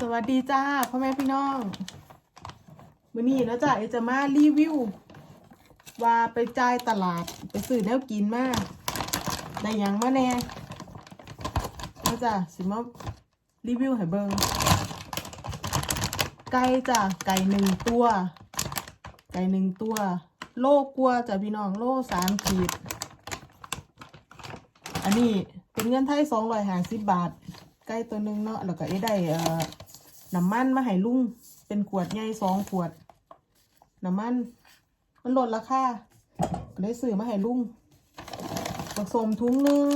สวัสดีจ้าพ่อแม่พี่น้องมื้อนี้นะจ๊ะเอจะมารีวิว ว่าไปจ่ายตลาดไปซื้อแนวกินมาได้ยังมาแน่นะจ๊ะสิมารีวิวให้เบิงไก่จ้ะไก่หนึ่งตัว ไก่หนึ่งตัว โลกลัวจ้ะพี่น้องโลสามขีด อันนี้เป็นเงินไทยสองร้อยห้าสิบบาทไก่ตัวหนึ่งเนาะแล้วก็ได้เอ่อ น้ำมันมาให้ลุงเป็นขวดใหญ่สองขวด น้ำมัน มันลดราคาก็เลยซื้อมาให้ลุงผสมถุงหนึ่ง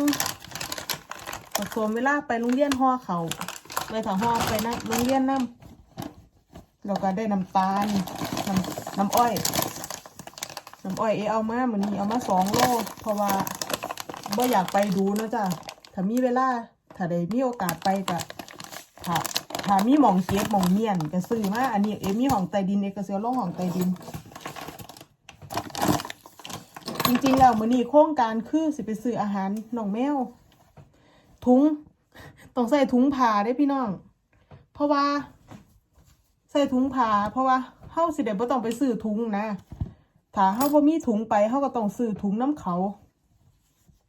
ผสมเวลาไปโรงเรียนห่อเขาไปถ้าห่อไปนะโรงเรียนน้ำแล้วก็ได้น้ำตาลน้ำน้ำอ้อยน้ำอ้อยเอเอามาเหมือนนี้เอามาสองโลเพราะว่าบ่อยากไปดูนะจ้ะถ้ามีเวลาถ้าได้มีโอกาสไปก็ถ้า ถ้ามีหมองเก็บหมองเมียนก็ซื้อมาอันนี้เอมีห้องใต้ดินเอกก็เสียลงห้องใต้ดิน จริงๆแล้วมื้อนี้โครงการคือสิไปซื้ออาหารน้องแมวถุงต้องใส่ถุงผ้าได้พี่น้อง เพราะว่า ใส่ถุงผ้าเพราะว่าเฮาสิได้บ่ต้องไปซื้อถุงนะถ้าเฮาบ่มีถุงไปเฮาก็ต้องซื้อถุงน้ำเขา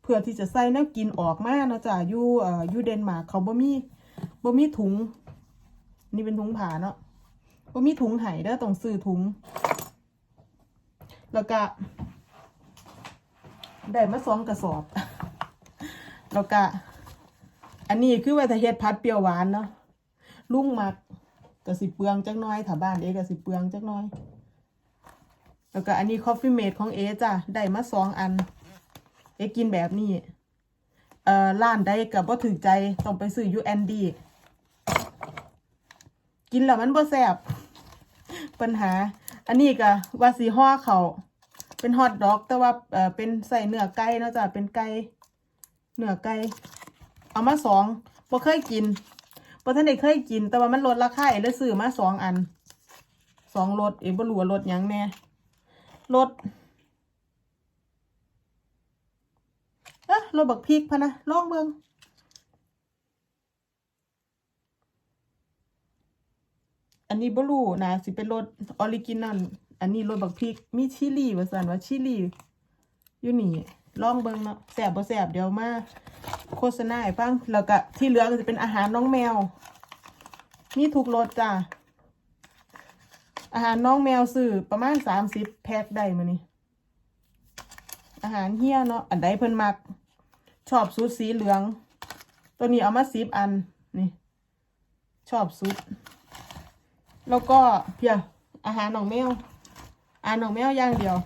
เพื่อที่จะใส่แนวกินออกมาเนาะจ้ะอยู่เอ่ออยู่เดนมาร์กเขาบ่มีบ่มีถุง นี่เป็นถุงผ้าเนาะบ่มีถุงไห้เด้อต้องซื้อถุง แล้วก็ได้มาสองกระสอบ แล้วก็อันนี้คือไว้ถ้าเฮ็ดพัดเปรี้ยวหวานเนาะลุงมักก็สิเปลืองจักน้อยถ้าบ้านเอก็สิเปลืองจักน้อย แล้วก็อันนี้ Coffee Mate ของเอจ้ะได้มาสองอัน เอกินแบบนี้เอ่อร้านใดกับบ่ถึกใจต้องไปซื้อยูแอนดี้ กินแล้วมันบ่แซ่บปัญหา อันนี้ก็ว่าสีห่อเขาเป็นฮอทดอก แต่ว่าเอ่อเป็นใส่เนื้อไก่เนาะจ้ะเป็นไก่เนื้อไก่เอามาสองบ่เคยกินบ่ทันได้เคยกิน แต่ว่ามันลดราคาเอเลยซื้อมาสองอันสองรสเอบ่รู้ว่ารสหยังแน่รสเอ๊ะรสบักพริกพะนะลองเบิ่ง อันนี้บ่รู้นะสิเป็นรสออริจินัลอันนี้รสบักพริกมีชิลี่ว่าซั่นว่าชิลี่อยู่นี่ลองเบิ่งเนาะแซ่บบ่แซ่บเดี๋ยวมาโฆษณาให้ฟังแล้วก็ที่เหลือก็จะเป็นอาหารน้องแมวมีทุกรสจ้าอาหารน้องแมวซื้อประมาณสามสิบแพ็คได้มื้อนี้อาหารเฮียเนาะอันใดเพิ่นมัก ชอบสูตรสีเหลือง ตัวนี้เอามาสิบอันนี่ ชอบสุด แล้วก็เพียอาหารน้องแมวอาหารน้องแมวอย่างเดียว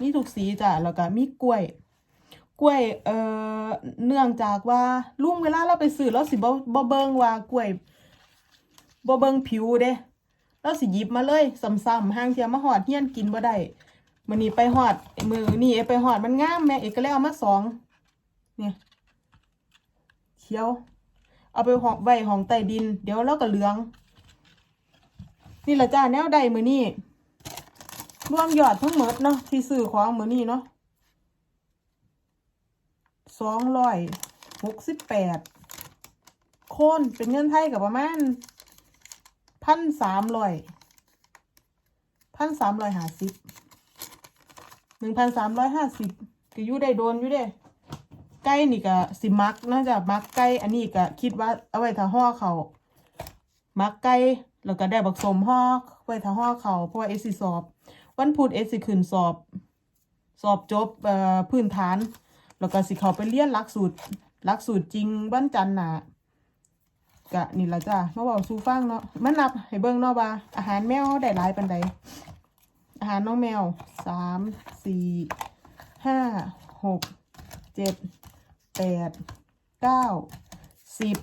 มีทุกสีจ้ะแล้วก็มีกล้วย กล้วยเอ่อเนื่องจากว่าลุงเวลาเราไปซื้อเราสิบ่บ่เบิ่งว่ากล้วยบ่เบิ่งผิวเด้เราสิหยิบมาเลยซ้ำๆห้างเทียมมาหอดเฮียนกินบ่ได้มื้อนี้ไปหอดมือนี่ไปหอดมันงามแม่เอกก็เลยเอามาสองเนี่ยเขียว เอาไปหอกไว้ห้องใต้ดิน เดี๋ยวเราก็เหลือง นี่แหละจ้าแนวใดมือนี้รวมยอดทั้งหมดเนาะที่ซื้อของมือนี้เนาะสองร้อยหกสิบแปดโคนเป็นเงินไทยกับประมาณพันสามร้อยพันสามร้อยห้าสิบหนึ่งพันสามร้อยห้าสิบก็อยู่ได้โดนอยู่เด้ ไก่นี่ก็สิมักน่าจะมักไก่อันนี้ก็คิดว่าเอาไว้ถ้าห่อเขามักไก่แล้วก็ได้บักสมห่อไว้ถ้าห่อเขาเพราะว่าเอสิสอบ วันพุธเอสิขึ้นสอบ สอบจบเอ่อพื้นฐาน แล้วก็สิเขาไปเรียนหลักสูตรหลักสูตรจริงวันจันทร์หน่ะกะนี่ละจ้ามาบอกสู่ฟังเนาะมันนับให้เบิ่งเนาะว่าอาหารแมวได้หลายปันใดอาหารน้องแมวสามสี่ห้าหกเจ็ด แปดเก้าสิบ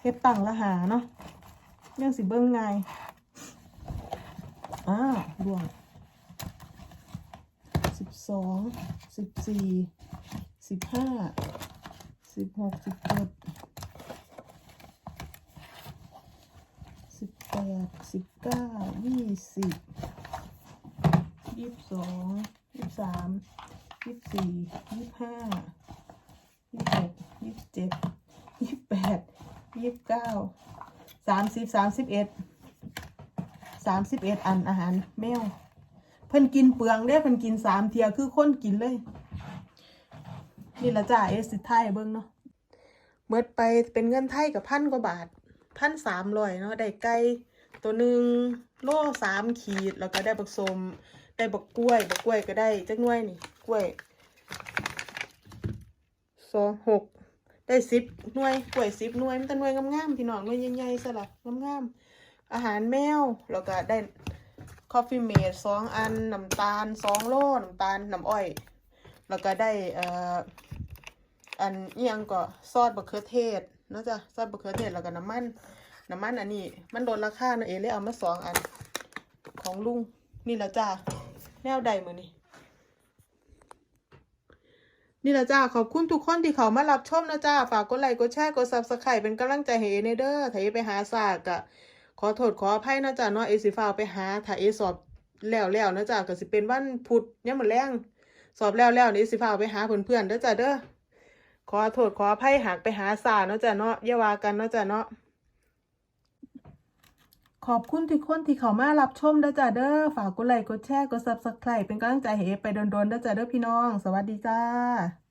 เฮ็ดตังละหาเนาะเรื่องสิเบิ่งไงอ้าวดวงสิบสองสิบสี่สิบห้าสิบหกสิบเจ็ดสิบแปดสิบเก้ายี่สิบ ยี่สิบสองยี่สิบสามยี่สิบสี่ยี่สิบห้ายี่สิบหกยี่สิบเจ็ดยี่สิบแปดยี่สิบเก้าสามสิบสามสิบเอ็ดสามสิบเอ็ดอันอาหารแมวเพิ่นกินเปลืองได้เพิ่นกินสามเทียคือคนกินเลย นี่ละจ้าเอสสิไทยเบิ่งเนาะเมื่อไปเป็นเงินไทยกับพันกว่าบาทพันสามร้อยเนาะได้ไก่ตัวหนึ่งโล่สามขีด แล้วก็ได้บักสม ได้บักกล้วยบักกล้วยก็ได้จักหน่วยนี่กล้วยสองหกได้สิบหน่วยกล้วยสิบหน่วยมันแต่หน่วยงามๆพี่น้องหน่วยใหญ่ๆซะละงามๆอาหารแมวแล้วก็ได้คอฟฟี่เมดสองอันน้ำตาลสองโลน้ำตาลน้ำอ้อย แล้วก็ได้เอ่ออันเอียงก็ซอสบะเขือเทศนะจ้ะซอสบะเขือเทศแล้วก็น้ำมันน้ำมันอันนี้ มันลดราคาเนาะเอเลยเอามาสองอันของลุงนี่ละจ้า แนวใดมือนี่นี่ละจ้าขอบคุณทุกคนที่เขามารับชมนะจ้าฝากกดไลค์กดแชร์กดซับสไครต์เป็นกำลังใจให้เอเนเด้อถ้าเอไปหาศาสตร์กะขอโทษขออภัยนะจ้าเนาะเอสิฟาวไปหาถ้าเอสอบแล้วแล้วนะจ้าก็สิเป็นวันพุธเนี่ยามมือแรงสอบแล้วแล้วนี่สิฟาวไปหาเพื่อนๆเด้อนนะจ้าเด้อขอโทษขออภัยหากไปหาสาเนาะจ้ะเนาะอย่าวากันเนาะจ้ะเนาะ ขอบคุณทุกคนที่เข้ามารับชมเด้อจ้าเด้อฝากกดไลค์กดแชร์กด Subscribe เป็นกำลังใจให้ไปโดนๆเด้อจ้าเด้อพี่น้อง สวัสดีจ้า